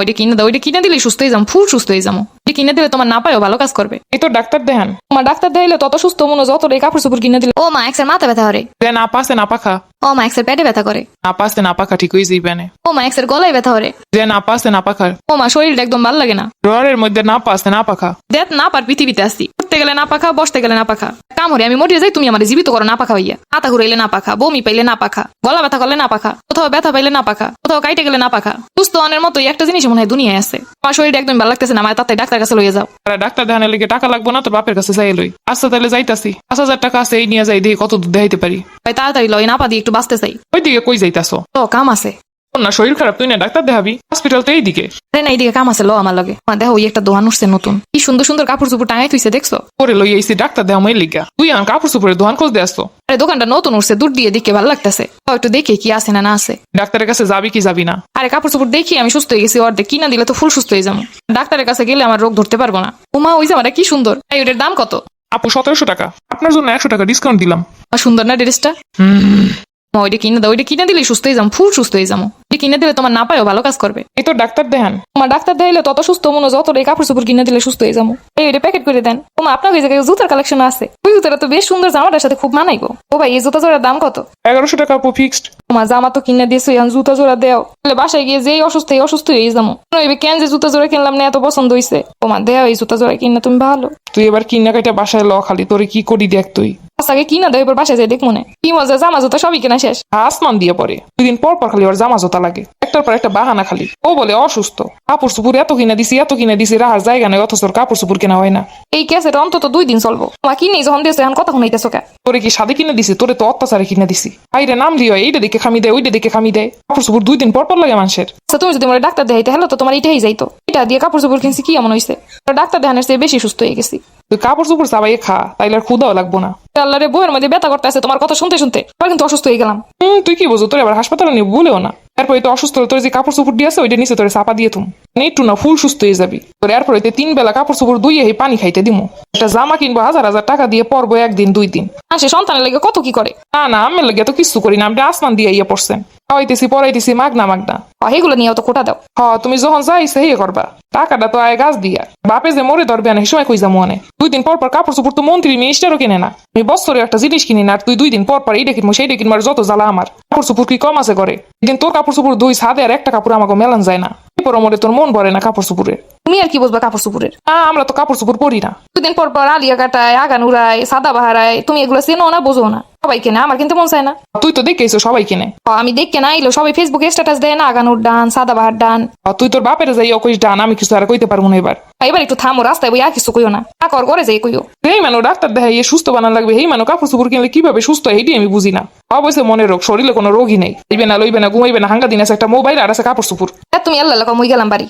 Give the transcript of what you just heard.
ওইটা কিনে দাও ওইটা কিনে দিলে সুস্থ হয়ে যাম ফুল সুস্থ হয়ে যাব। ওইটা কিনে দিলে তোমার না পায়ও ভালো কাজ করবে। এই তো ডাক্তার দেখান। তোমার ডাক্তার দেখাইলে তত সুস্থ মনে যত রে কাপড় চোপড় কিনে দিলে ও মা একসার মাথা ব্যথা করে। না পাশে না পাখা। ও মা একসার পেটে ব্যথা করে। না পাশে না পাখা ঠিক হয়ে যাইবে না। ও মা একসার গলায় ব্যথা করে। যে না পাসে না পাখা ও মা শরীরটা একদম ভালো লাগে না ড্রয়ারের মধ্যে না পাসে না পাখা দেখ না পার পৃথিবীতে আসি উঠতে গেলে না পাখা বসতে গেলে না পাখা কাম হরে আমি মরিয়ে যাই তুমি আমার জীবিত করো না পাখা হইয়া আতা ঘুরাইলে না পাখা বমি পাইলে না পাখা গলা ব্যথা করলে না পাখা কোথাও ব্যথা পাইলে না পাখা কোথাও কাইটে গেলে না পাখা সুস্থ অনের মতো একটা জিনিস মনে হয় দুনিয়ায় আছে আমার শরীরটা একদম ভালো লাগতেছে না আমার তাতে ডাক্তার কাছে লইয়ে যাও আর ডাক্তার দেখানোর লিগে টাকা লাগবো না তো বাপের কাছে যাই লই আচ্ছা তাহলে যাইতাছি পাঁচ হাজার টাকা আছে এই নিয়ে যাই দেখি কত দূর দেখাইতে পারি ভাই তাড়াতাড়ি লয় না পা দিয়ে একটু বাঁচতে চাই ওইদিকে কই যাইতাছো তো কাম আছে না শরীর খারাপ তুই না ডাক্তার দেখাবি? হসপিটাল তো এইদিকে। আরে না এইদিকে কাম আছে লো আমার লগে। আমার দেখো ওই একটা দোকান উঠছে নতুন। কি সুন্দর সুন্দর কাপড় চোপড় টাঙাই থুইছে দেখছ? করে লই আইসি ডাক্তার দেওয়া মই লিগা। তুই আমার কাপড় চোপড়ের দোকান খোঁজ দিয়ে আসতো আরে দোকানটা নতুন উঠছে দূর দিয়ে দেখে ভালো লাগতেছে। তাও একটু দেখে কি আছে না না আছে। ডাক্তারের কাছে যাবি কি যাবি না। আরে কাপড় চোপড় দেখি আমি সুস্থ হয়ে গেছি অর্ধেক। কিনা দিলে তো ফুল সুস্থ হয়ে যাব। ডাক্তারের কাছে গেলে আমার রোগ ধরতে পারব না। উমা ওই জামাটা কি সুন্দর। এই ওটার দাম কত? আপু সতেরোশো টাকা। আপনার জন্য একশো টাকা ডিসকাউন্ট দিলাম। আর সুন্দর না ড্রেসটা? মা, ওইটা কিনে দাও ওইটা কিনে দিলে সুস্থ হয়ে যাম ফুল সুস্থ হয়ে যাব ওইটা কিনে দিলে তোমার না পায়ও ভালো কাজ করবে এই তো ডাক্তার দেখান। তোমার ডাক্তার দিলে তত সুস্থ মনে যত এই কাপড় চোপড় কিনে দিলে সুস্থ হয়ে যাব এই ওইটা প্যাকেট করে দেন। তোমার আপনার ওই জায়গায় জুতার কালেকশন আছে। ওই জুতাটা তো বেশ সুন্দর জামাটার সাথে খুব মানাইবো ও ভাই এই জুতা জোড়ার দাম কত? এগারোশো টাকা আপু ফিক্সড তোমার জামা তো কিনে দিয়েছ এখন জুতা জোড়া দেও। তাহলে বাসায় গিয়ে যেই অসুস্থ এই অসুস্থ হয়ে যাব কেন যে জুতা জোড়া কিনলাম না এত পছন্দ হয়েছে তোমার দেও এই জুতা জোড়া কিনে তুমি ভালো। তুই এবার কিনা কাইটা বাসায় ল খালি তোরে কি করি দেখ তুই। আগে কিনা দেয় এবার বাসায় যাই দেখ মনে। কি মজা জামা জুতা সবই কেনা শেষ। আসমান দিয়ে পরে দুই দিন পর পর খালি ওর জামা জোতা লাগে। একটার পর একটা বাহানা খালি। ও বলে অসুস্থ। কাপড় চুপুর এত কিনে দিছি এত কিনে দিছি রাহার জায়গা নেই অথচ কাপড় চুপুর কেনা হয় না। এই ক্যাসেট অন্তত দুই দিন চলবো। তোমার কিনে যখন দিয়েছ এখন কথা শুনাইতেছো কে? তোরে কি সাদে কিনে দিছি? তোরে তো অত্যাচারে কিনে দিছি। আইরে নাম লিও এইটা দেখে খামি দেয় ওইটা দেখে খামি দেয়। কাপড় চুপুর দুই দিন পর পর লাগে মানুষের। আচ্ছা তুমি যদি আমার ডাক্তার দেখাইতে হলো তো তোমার এটাই যাইতো। এটা দিয়ে কাপড় চোপড় কিনছি কি এমন হয়েছে ডাক্তার দেখানোর চেয়ে বেশি সুস্থ হয়ে গেছি। তুই কাপড় চোপড় চাবাইয়ে খা তাইলে আর ক্ষুদাও লাগবো না। আল্লাহরে বইয়ের মধ্যে ব্যথা করতে আছে তোমার কথা শুনতে শুনতে। আবার কিন্তু অসুস্থ হয়ে গেলাম। তুই কি বুঝো তোর আবার হাসপাতালে নিয়ে বলেও না। এরপরে তো অসুস্থ হলে তোর যে কাপড় চুপুর দিয়ে আছে ওইটা নিচে তোরে চাপা দিয়ে তুম মানে একটু না ফুল সুস্থ হয়ে যাবি। তোর এরপরে তো তিন বেলা কাপড় চুপুর দুইয়ে এই পানি খাইতে দিমু। একটা জামা কিনবো হাজার হাজার টাকা দিয়ে পরবো একদিন দুই দিন। আর সে সন্তানের লাগে কত কি করে? না না আমি লাগে তো কিছু করি না আপনি আসমান দিয়ে ইয়ে পড়ছেন। খাওয়াইতেছি পড়াইতেছি মাগনা মাগনা। ও, এগুলো নিয়ে তো কোটা দাও। হ তুমি যখন যাইছে হিয়ে করবা। টাকাটা তো আয় গাছ দিয়া। বাপে যে মরে ধরবে না সময় কই যাব মনে দুই দিন পর পর কাপড় চোপড় তো মন্ত্রী মিনিস্টারও কিনে না। আমি বছরে একটা জিনিস কিনি না আর তুই দুই দিন পর পর এইটা কিনবো সেইটা কিনবার যত জ্বালা আমার। কাপড় চুপুর কি কম আছে করে একদিন তোর কাপড় চুপুর দুই সাদে আর একটা কাপড় আমাকে মেলান যায় না। এরপর মরে তোর মন ভরে না কাপড় চোপড়ের? তুমি আর কি বুঝবা কাপড় চুপুরের আমরা তো কাপড় চোপড় পরি না। দুদিন পর পর আলিয়া কাটায় আগান উড়ায় সাদা বাহারায় তুমি এগুলো চেনো না বোঝো না। সবাই কেনে আমার কিন্তু মন চায় না। তুই তো দেখেছ সবাই কিনে আমি দেখকে না এলো সবাই ফেসবুকে স্ট্যাটাস দেয় না আগানুর ডান সাদা বাহার ডান। তুই তোর বাপের যাই অকইস ডান আমি কিছু আর কইতে পারব না এবার। এবার একটু থামো রাস্তায় বই আর কিছু কইও না। আকর করে যাই কইও। এই মানো ডাক্তার দেখাই সুস্থ বানান লাগবে। এই মানো কাপড় চোপড় কিনলে কীভাবে সুস্থ হয় আমি বুঝি না। অবশ্যই মনের রোগ শরীরে কোনো রোগই নেই। লইবে না লইবে না ঘুমাইবে না হাঙ্গা দিন আছে একটা মোবাইল আর আছে কাপড় চোপড়। আর তুমি আল্লাহ কম গেলাম বাড়ি।